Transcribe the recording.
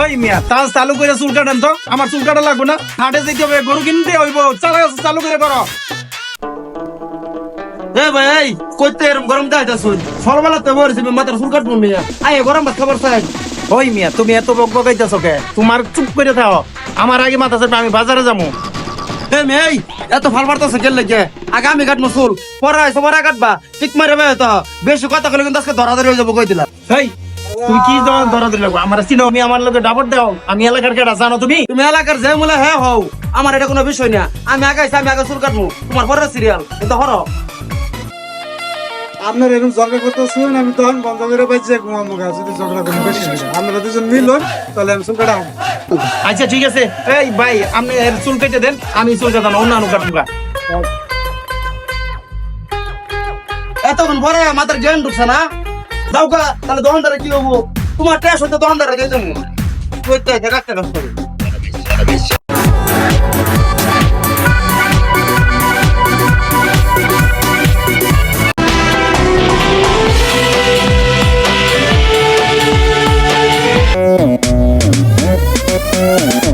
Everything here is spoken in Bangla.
ওই মিয়া তাজ চালু করে চুল কাটেন তো। আমার চুল কাটা লাগবে না। হাটে যেতে হবে গরু কিনতে হইব। চালা চালু করে করো। এ ভাই এই কইতে এরম গরম দেয় যাচ্ছুন সকালবেলা তো বলছি মাথার চুল কাটবো মিয়া। আয় গরম ভাত খাবার চাই ওই মিয়া তুমি এত বক বকাইতেছ কে? তোমার চুপ করে থাও। আমার আগে মাথা চাপে আমি বাজারে যাব। এ মেয়ে এত ফাল মারতেছে গেল লাগে? আগে আমি কাটবো চুল পরে আইসো পরে কাটবা। ঠিক মারে তো বেশি কথা কিন্তু আজকে ধরা ধরে হয়ে যাব কই দিলা? তুমি কি ধরা ধরা দিলে আমার চিনো আমি আমার লোকে ডাবর দাও। আমি এলাকার কেটা জানো তুমি? তুমি এলাকার যে মূলে হ্যাঁ হও আমার এটা কোনো বিষয় না। আমি আগে আইসি আমি আগে চুল কাটবো তোমার পরে সিরিয়াল কিন্তু হরো আপনার এরকম ঝগড়া করতেছেন আমি তখন বন্ধ করে পাইছি ঘুমাবো গা যদি ঝগড়া করেন বেশি। আপনারা দুজন মিলুন তাহলে আমি চুল কাটাবো আচ্ছা ঠিক আছে। এই ভাই আপনি এর চুল কেটে দেন আমি চুল কাটানো অন্যান্য কাটবো এতক্ষণ পরে মাথার জ্ঞান ঢুকছে না? দাওকা তাহলে দোকানদারে কি হব তোমার ট্যাস হতে দোকানদারে দিয়ে দেবো করতে আছে রাখতে নষ্ট Mm-hmm.